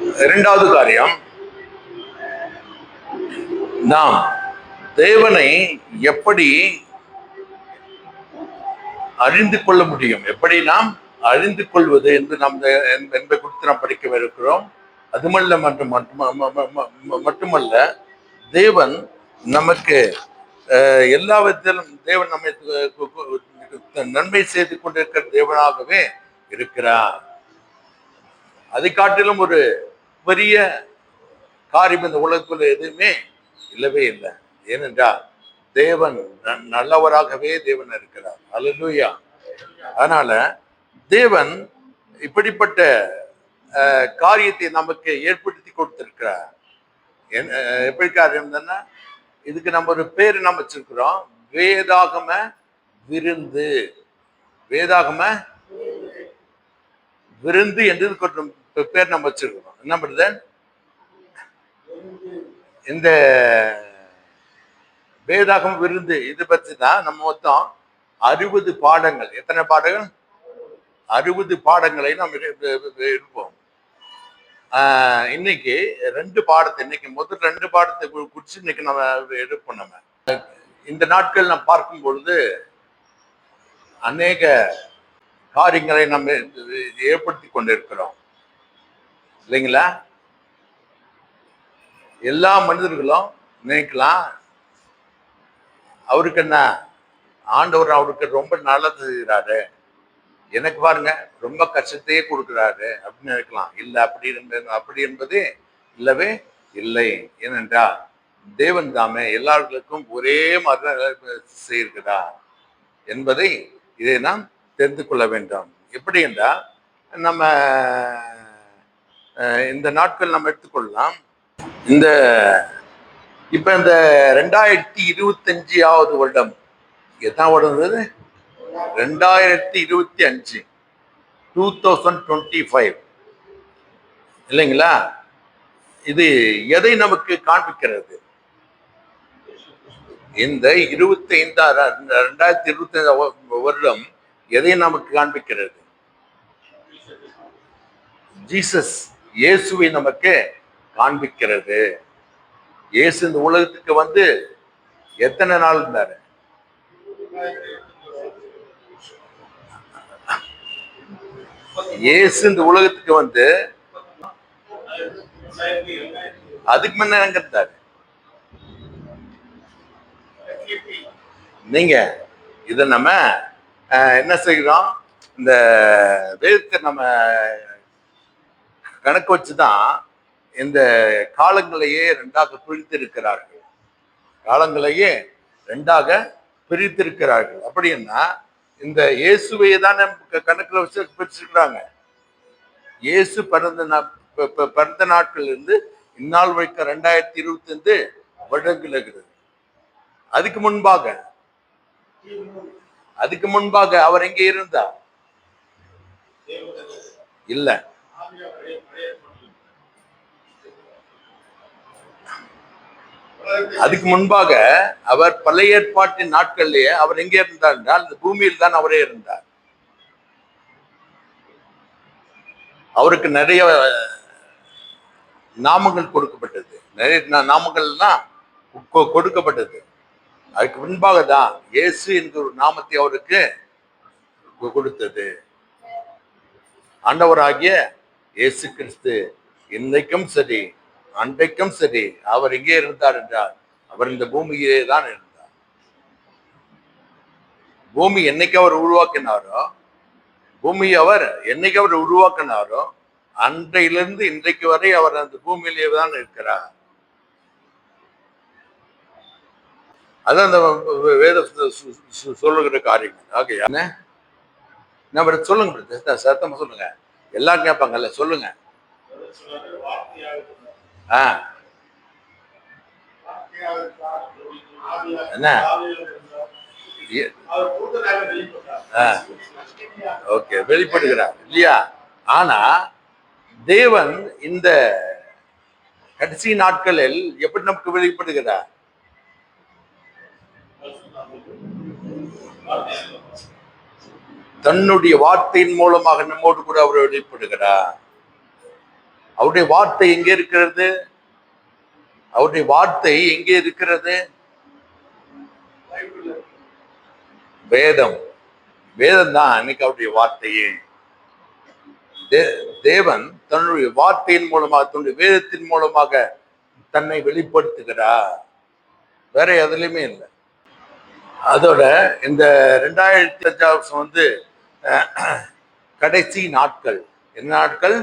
இரண்டாவது காரியம். நாம் தேவனை எப்படி அறிந்து கொள்ள முடியும்? எப்படி நாம் அறிந்து கொள்வது என்று நாம் என்பதை குறித்து நாம் படிக்க இருக்கிறோம். அதுமல்ல மற்றும் மட்டும் ம- மட்டுமல்ல தேவன் நமக்கு அஹ், எல்லா விதத்திலும் தேவன் நம்மை நன்மை செய்து கொண்டிருக்கிற தேவனாகவே இருக்கிறார். அதை காட்டிலும் ஒரு பெரிய காரியம் இந்த உலகத்துல எதுவுமே இல்லவே இல்லை. ஏனென்றால் தேவன் நல்லவராகவே தேவன் இருக்கிறார். அலலூயா அதனால தேவன் இப்படிப்பட்ட காரியத்தை நமக்கு ஏற்படுத்தி கொடுத்திருக்கிறார். என் எப்படி காரியம் தானே இதுக்கு நம்ம ஒரு பேர் நம்ம வச்சிருக்கிறோம்? வேதாகம விருந்து. வேதாகம விருந்து என்று இதுக்கு பேர் நம்ம வச்சிருக்கிறோம் என்ன பண்ணுது? இந்த வேதாகம் விருந்து இது பற்றி தான் நம்ம மொத்தம் அறுபது பாடங்கள். எத்தனை பாடங்கள்? அறுபது பாடங்களை நம்ம இருப்போம். இன்னைக்கு ரெண்டு பாடத்தை இன்னைக்கு முதல் ரெண்டு பாடத்தை குறித்து இன்னைக்கு நம்ம எடுப்போம் நம்ம. இந்த நாட்கள் நாம் பார்க்கும் பொழுது அநேக காரியங்களை நம்ம ஏற்படுத்தி கொண்டிருக்கிறோம். இல்லைங்களா? எல்லா மனிதர்களும் நினைக்கலாம். அவருக்கு என்ன? ஆண்டவர் அவருக்கு ரொம்ப நல்லது செய்கிறாரு எனக்கு பாருங்க ரொம்ப கஷ்டத்தையே கொடுக்குறாரு அப்படின்னு நினைக்கலாம். இல்லை அப்படி என்பது அப்படி என்பதே இல்லவே இல்லை. ஏனென்றால் தேவன் தாமே எல்லார்களுக்கும் ஒரே மாதிரி செய்கிறார் என்பதை இதை நாம் தெரிந்து கொள்ள வேண்டும். எப்படி என்றால் நம்ம இந்த நாட்கள் நம்ம எடுத்துக்கொள்ளலாம். இந்த இப்ப இந்த ரெண்டாயிரத்தி இருபத்தஞ்சாவது வருடம் எத்தனை வருடம் ரெண்டாயிரத்தி இருபத்தி அஞ்சு டூ தௌசண்ட் டுவெண்ட்டி ஃபைவ் இல்லைங்களா? இது எதை நமக்கு காண்பிக்கிறது? இந்த இருபத்தி ஐந்தா ரெண்டாயிரத்தி இருபத்தி ஐந்தாம் வருடம் எதை நமக்கு காண்பிக்கிறது? ஜீசஸ். இயேசுவை நமக்கு காண்பிக்கிறது. இயேசு இந்த உலகத்துக்கு வந்து எத்தனை நாள் இருந்தாரு? இயேசு இந்த உலகத்துக்கு வந்து அதுக்கு முன்ன எங்க இருந்தாரு? நீங்க இத நம்ம அஹ், என்ன செய்கிறோம்? இந்த வேதத்தை நம்ம கணக்கு வச்சுதான் இந்த காலங்களையே ரெண்டாக பிரித்திருக்கிறார்கள். காலங்களையே ரெண்டாக பிரித்திருக்கிறார்கள். அப்படின்னா இந்த இயேசுவை தானே கணக்கில் வச்சு பிரிச்சிருக்கிறாங்க. இயேசு பிறந்த நா- ப- ப- பிறந்த நாட்கள் இருந்து இந்நாள் வைக்க ரெண்டாயிரத்தி இருபத்தி ஐந்து வருடங்கள் அதுக்கு முன்பாக அதுக்கு முன்பாக அவர் எங்கே இருந்தார்? இல்ல. அதுக்கு முன்பாக அவர் பழைய ஏற்பாட்டின் நாட்கள்லயே அவர் எங்கே இருந்தார் என்றால் இந்த பூமியில் தான் அவரே இருந்தார். அவருக்கு நிறைய நாமங்கள் கொடுக்கப்பட்டது. நிறைய நா- நாமங்கள்லாம் கொடுக்கப்பட்டது. அதுக்கு முன்பாக தான் இயேசு என்கிற ஒரு நாமத்தை அவருக்கு கொடுத்தது. ஆண்டவராகிய இயேசு கிறிஸ்து இன்னைக்கும் சரி அன்றைக்கும் சரி அவர் எங்கே இருந்தார் என்றால் அவர் இந்த பூமியிலே தான் இருந்தார். பூமி என்னைக்கு அவர் உருவாக்கினாரோ பூமி அவர் என்னைக்கு அவர் உருவாக்கினாரோ அன்றையிலிருந்து இன்றைக்கு வரை அவர் அந்த பூமியிலே தான் இருக்கிறார். அதான் அந்த வேத சொல்லுகிற காரியங்கள். ஓகே என்ன? சொல்லுங்க சத்தமா சொல்லுங்க. எல்லாம் கேட்பாங்கல்ல சொல்லுங்க. ஆ. என்ன? ஓகே வெளிப்படுகிறார். இல்லையா? ஆனா தேவன் இந்த கடைசி நாட்களில் எப்படி நமக்கு வெளிப்படுகிறார்? தன்னுடைய வார்த்தையின் மூலமாக நம்மோடு கூட அவர் வெளிப்படுகிறார். அவருடைய வார்த்தை எங்கே இருக்கிறது? அவருடைய வார்த்தை எங்கே இருக்கிறது? வேதம். வேதம் தான் அன்னைக்கு அவருடைய வார்த்தையே. தே- தேவன் தன்னுடைய வார்த்தையின் மூலமாக தன்னுடைய வேதத்தின் மூலமாக தன்னை வெளிப்படுத்துகிறார். வேற எதுலையுமே இல்லை. அதோட இந்த ரெண்டாயிரத்தி அஞ்சாவது வருஷம் வந்து கடைசி நாட்கள். என்ன நாட்கள்?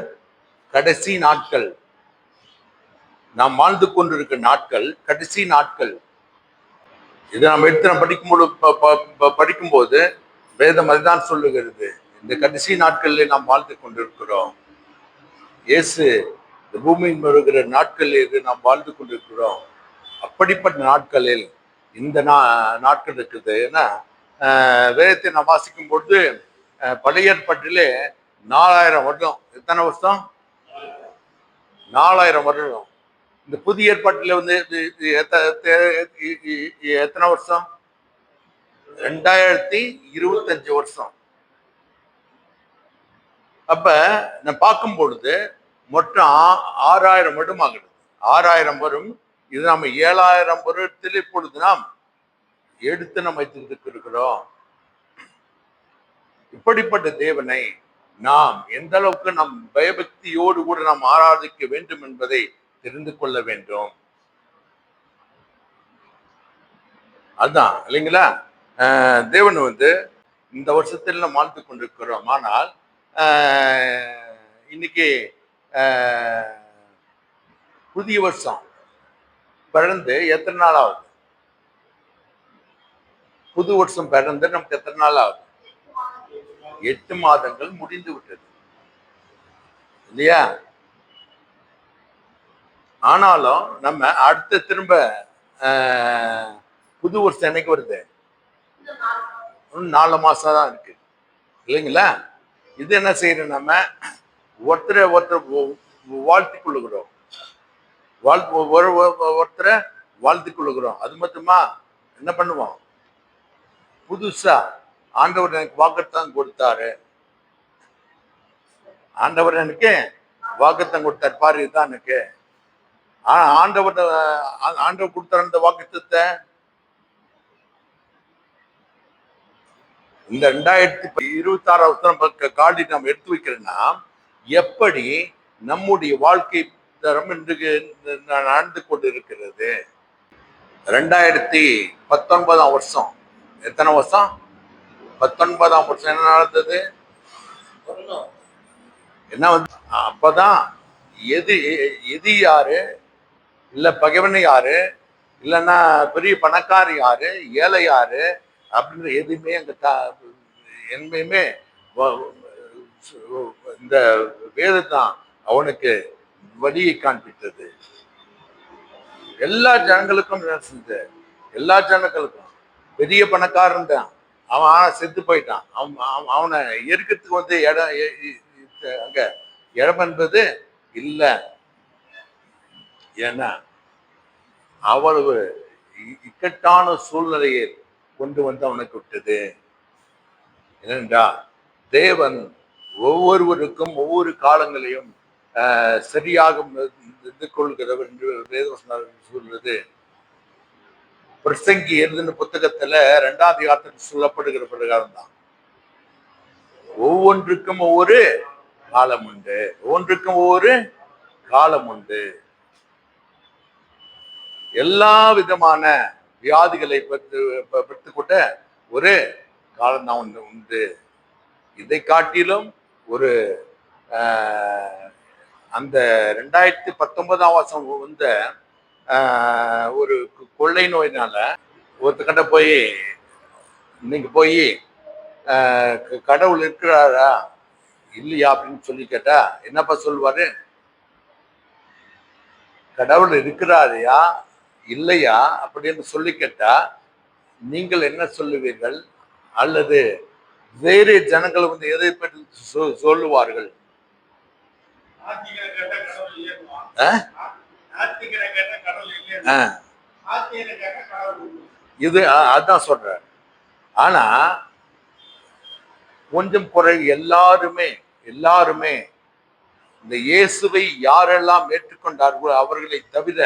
கடைசி நாட்கள். நாம் வாழ்ந்து கொண்டிருக்கிற நாட்கள் கடைசி நாட்கள். இதை நாம் எடுத்து நாம் படிக்கும்போது படிக்கும்போது வேதம் அதுதான் சொல்லுகிறது. இந்த கடைசி நாட்களில் நாம் வாழ்ந்து கொண்டிருக்கிறோம். இயேசு இந்த பூமியின் வருகிற நாட்களில் இது நாம் வாழ்ந்து கொண்டிருக்கிறோம். அப்படிப்பட்ட நாட்களில் இந்த நா நாட்கள் இருக்குது. ஏன்னா வேதத்தை நாம் வாசிக்கும் பொழுது பழையற்பட்டிலே நாலாயிரம் வருடம். எத்தனை வருஷம்? நாலாயிரம் வருடம். இந்த புதிய ஏற்பாட்டில் வந்து இது- எத்தனை வருஷம்? ரெண்டாயிரத்தி இருபத்தஞ்சு வருஷம். அப்ப நான் பார்க்கும் பொழுது மொத்தம் ஆறாயிரம் வருடம் ஆகுது. ஆறாயிரம் வரும். இது நம்ம ஏழாயிரம் வருடத்தில் இப்பொழுது நாம் எடுத்து நம்ம வைத்திருக்கிறோம். இப்படிப்பட்ட தேவனை நாம் எந்த அளவுக்கு நம் பயபக்தியோடு கூட நாம் ஆராதிக்க வேண்டும் என்பதை தெரிந்து கொள்ள வேண்டும். அதான் இல்லைங்களா? ஆஹ் தேவன் வந்து இந்த வருஷத்தில் நாம் வாழ்ந்து கொண்டிருக்கிறோம். ஆனால் ஆஹ் இன்னைக்கு ஆஹ் புதிய வருஷம். பிறந்து எத்தனை நாள் ஆகுது? புது வருஷம் பிறந்து நமக்கு எத்தனை நாள் ஆகுது? எட்டு மாதங்கள் முடிந்து விட்டது. இல்லையா? ஆனாலும் நம்ம அடுத்த திரும்ப ஆஹ், புது வருஷம் என்னைக்கு வருது? நாலு மாசம் தான் இருக்கு. இல்லைங்களா? இது என்ன செய்யறோம் நம்ம? ஒருத்தரை ஒருத்தர் வாழ்த்து கொள்ளுகிறோம். வாழ்த்து ஒரு ஒருத்தரை வாழ்த்து கொள்ளுகிறோம். அது மட்டுமா? என்ன பண்ணுவோம்? புதுசா ஆண்டவர் எனக்கு வாக்குத்தான் கொடுத்தாரு. ஆண்டவர் எனக்கு வாக்குத்தான் கொடுத்தார். பாரு இதுதான் எனக்கு. ஆனா ஆண்டவர் ஆ- ஆண்டவர் கொடுத்தார் அந்த வாக்குத்தத்தை இந்த ரெண்டாயிரத்தி இருபத்தி ஆறாவது காடி நாம் எடுத்து வைக்கிறேன்னா எப்படி நம்முடைய வாழ்க்கை தரம் என்று நடந்து கொண்டிருக்கிறது. ரெண்டாயிரத்தி பத்தொன்பதாம் வருஷம். எத்தனை வருஷம்? பத்தொன்பதாம் வருஷம் என்ன நடந்தது? என்ன வந்து அப்பதான் எது எது யாரு? இல்ல பகைவன் யாரு? இல்லைன்னா பெரிய பணக்காரர் யாரு? ஏழை யாரு? அப்படின்ற எதுவுமே அங்கே த- இந்த வேதத்தான் அவனுக்கு வழியை காண்பித்தது. எல்லா ஜனங்களுக்கும் என்ன செஞ்ச எல்லா ஜனங்களுக்கும். பெரிய பணக்காரன் தான். அவன் ஆனா செத்து போயிட்டான். அவன் அவனை இருக்கிறதுக்கு வந்து இடம் அங்க இடம் என்பது இல்லை. ஏன்னா அவ்வளவு இக்கட்டான சூழ்நிலையை கொண்டு வந்து அவனுக்கு விட்டது. ஏனென்றால் தேவன் ஒவ்வொருவருக்கும் ஒவ்வொரு காலங்களையும் சரியாக இது கொள்கிறவர் என்று வேதவசனம் சொல்றது பிரசங்கி எழுதின புத்தகத்துல ரெண்டாம் அதிகாரத்தில் சொல்லப்படுகிற பிரகாரம் தான். ஒவ்வொன்றுக்கும் ஒவ்வொரு காலம் உண்டு. ஒவ்வொன்றுக்கும் ஒவ்வொரு காலம் உண்டு. எல்லா விதமான வியாதிகளை பெற்று பெ- பெற்றுக்கொண்ட ஒரு காலம் தான் உண்டு. இதை காட்டிலும் ஒரு அந்த ரெண்டாயிரத்தி பத்தொன்பதாம் வருஷம் வந்த ஒரு கொள்ளை நோயினால ஒருத்தக்கிட்ட போய் இன்னைக்கு போய் ஆஹ், கடவுள் இருக்கிறாரா? இல்லையா அப்படின்னு சொல்லி கேட்டா என்னப்பா சொல்லுவாரு? கடவுள் இருக்கிறாரையா? இல்லையா? அப்படின்னு சொல்லி கேட்டா நீங்கள் என்ன சொல்லுவீர்கள்? அல்லது வேறு ஜனங்கள் வந்து எதை பற்றி சொ- சொல்லுவார்கள்? இது அதான் சொல்றேன். ஆனா கொஞ்சம் குறை எல்லாருமே எல்லாருமே இந்த இயேசுவை யாரெல்லாம் ஏற்றுக்கொண்டார்களோ அவர்களை தவிர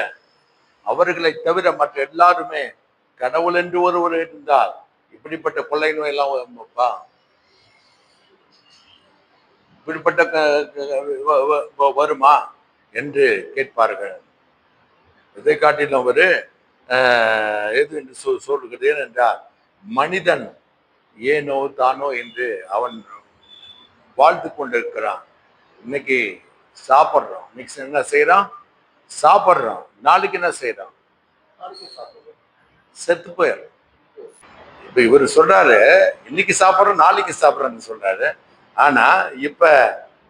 அவர்களை தவிர மற்ற எல்லாருமே கடவுள் என்று ஒருவர் இருந்தால் இப்படிப்பட்ட கொள்ளை நோய் எல்லாம் வருமாப்பா? இப்படிப்பட்ட வருமா? என்று கேட்பார்கள். இதை காட்டிலும் ஒரு ஆஹ், எது என்று சொல் சொல்லுகிறேன் என்றால் மனிதன் ஏனோ தானோ என்று அவன் வாழ்த்து கொண்டிருக்கிறான். இன்னைக்கு சாப்பிட்றோம். இன்னைக்கு என்ன செய்யறோம் சாப்பிட்றோம். நாளைக்கு என்ன செய்யறோம் செத்து போயிடும் இப்ப இவர் சொல்றாரு இன்னைக்கு சாப்பிட்றோம் நாளைக்கு சாப்பிட்றோன்னு சொல்றாரு. ஆனா இப்ப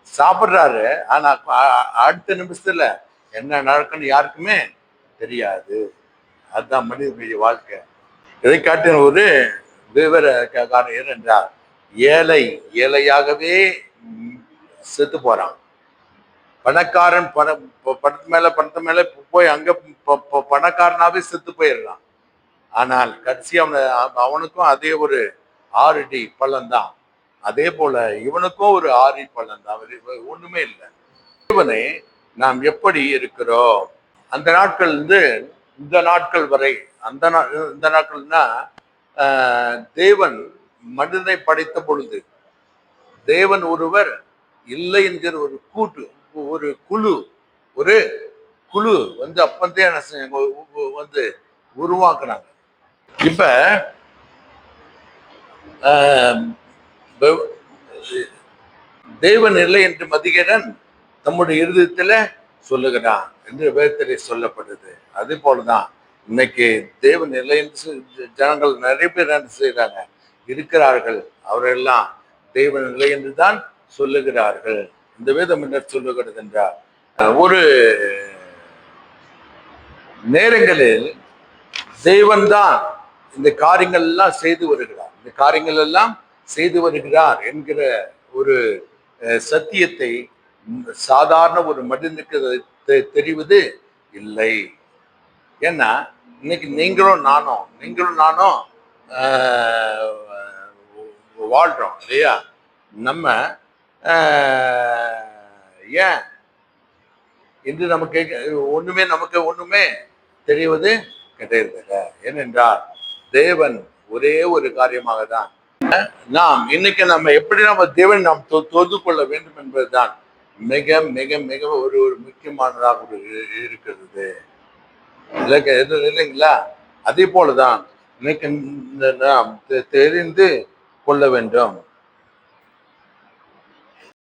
சாப்பிட்றாரு. ஆனா அ- அடுத்த நிமிஷத்துல என்ன நடக்குன்னு யாருக்குமே தெரியாது. அதுதான் மனிதனுடைய வாழ்க்கை. இதை காட்டின ஒரு விவர காரணம் என்னென்றால் ஏழை ஏழையாகவே செத்து போறான். பணக்காரன் பணம் பணத்து மேல பணத்து மேல போய் அங்க பணக்காரனாவே செத்து போயிடுறான். ஆனால் கடைசி அவனை அவனுக்கும் அதே ஒரு ஆறு அடி பள்ளம் தான் அதே போல இவனுக்கும் ஒரு ஆறு அடி பள்ளம் தான் ஒண்ணுமே இல்லை. இவனை நாம் எப்படி இருக்கிறோம்? அந்த நாட்கள் வந்து இந்த நாட்கள் வரை அந்த நா- இந்த நாட்கள்னா ஆஹ், தேவன் மனிதனை படைத்த பொழுது தேவன் ஒருவர் இல்லை என்கிற ஒரு கூட்டு ஒரு குழு ஒரு குழு வந்து அப்பந்தே வந்து உருவாக்குனாங்க. இப்ப தேவன் இல்லை என்று மதிகரன் தம்முடைய இருதயத்துல சொல்லுகிறான் என்று வேதத்திலே சொல்லப்படுது. அதே போலதான் இன்னைக்கு தேவ இல்லை ஜனங்கள் நிறைய பேர் என்ன செய்யறாங்க இருக்கிறார்கள். அவரெல்லாம் தெய்வ நிலை என்று தான் சொல்லுகிறார்கள். இந்த வேதம் என்ன சொல்லுகிறது என்றால் ஒரு நேரங்களில் தேவன் தான் இந்த காரியங்கள் எல்லாம் செய்து வருகிறார். இந்த காரியங்கள் எல்லாம் செய்து வருகிறார் என்கிற ஒரு சத்தியத்தை சாதாரண ஒரு மனிதனுக்கு தெரிவது இல்லை. ஏன்னா இன்னைக்கு நீங்களும் நானும் நீங்களும் நானும் ஆஹ், வாழ்றோம் இல்லையா? நம்ம ஏன்? இன்று நமக்கு ஒண்ணுமே நமக்கு ஒண்ணுமே தெரிவது கிடையாது ஏனென்றால் தேவன் ஒரே ஒரு காரியமாக தான் நாம் இன்னைக்கு நம்ம எப்படி நம்ம தேவன் நாம் தொ- தொழுது கொள்ள வேண்டும் என்பதுதான். மிக மிக மிக ஒரு ஒரு முக்கியமானதாக ஒரு இருக்கிறது. இல்லைங்க இல்லைங்களா? அதே போலதான் இன்னைக்கு தெரிந்து கொள்ள வேண்டும்.